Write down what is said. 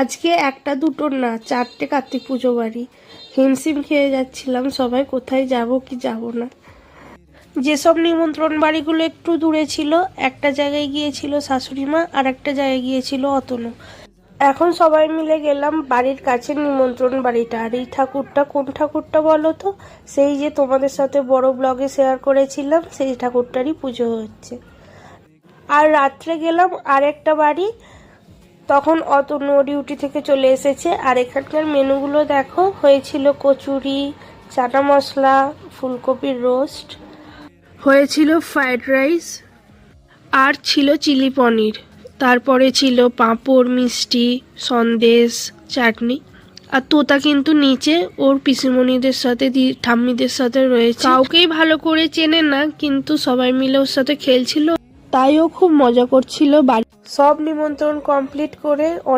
আজকে একটা দুটো না, চারটে কার্তিক পুজো বাড়ি। হিমশিম খেয়ে যাচ্ছিলাম, সবাই কোথায় যাব কি যাব না। যেসব নিমন্ত্রণ বাড়িগুলো একটু দূরে ছিল, একটা জায়গায় গিয়েছিল শাশুড়ি মা, আর একটা জায়গায় গিয়েছিল অতনু। এখন সবাই মিলে গেলাম বাড়ির কাছে নিমন্ত্রণ বাড়িটা। আর এই ঠাকুরটা কোন ঠাকুরটা বলো তো? সেই যে তোমাদের সাথে বড় ব্লগে শেয়ার করেছিলাম, সেই ঠাকুরটারই পুজো হচ্ছে। আর রাত্রে গেলাম আরেকটা বাড়ি তখন অতনু ডিউটি থেকে চলে এসেছে। আর এখানকার মেনুগুলো দেখো, হয়েছিল কচুরি, চানা মশলা, ফুলকপির রোস্ট হয়েছিল ফ্রাইড রাইস আর ছিল চিলি পনির। তারপরে ছিল পাঁপড়, মিষ্টি, সন্দেশ, চাটনি। আর তোতা কিন্তু নিচে, ওর পিসিমণিদের সাথে ঠাম্মিদের সাথে রয়েছে। কাউকেই ভালো করে চেনে না, কিন্তু সবাই মিলে ওর সাথে খেলছিল। তাই ও খুব মজা করছিল বাড়ি সব নিমন্ত্রণ কমপ্লিট করে অনেক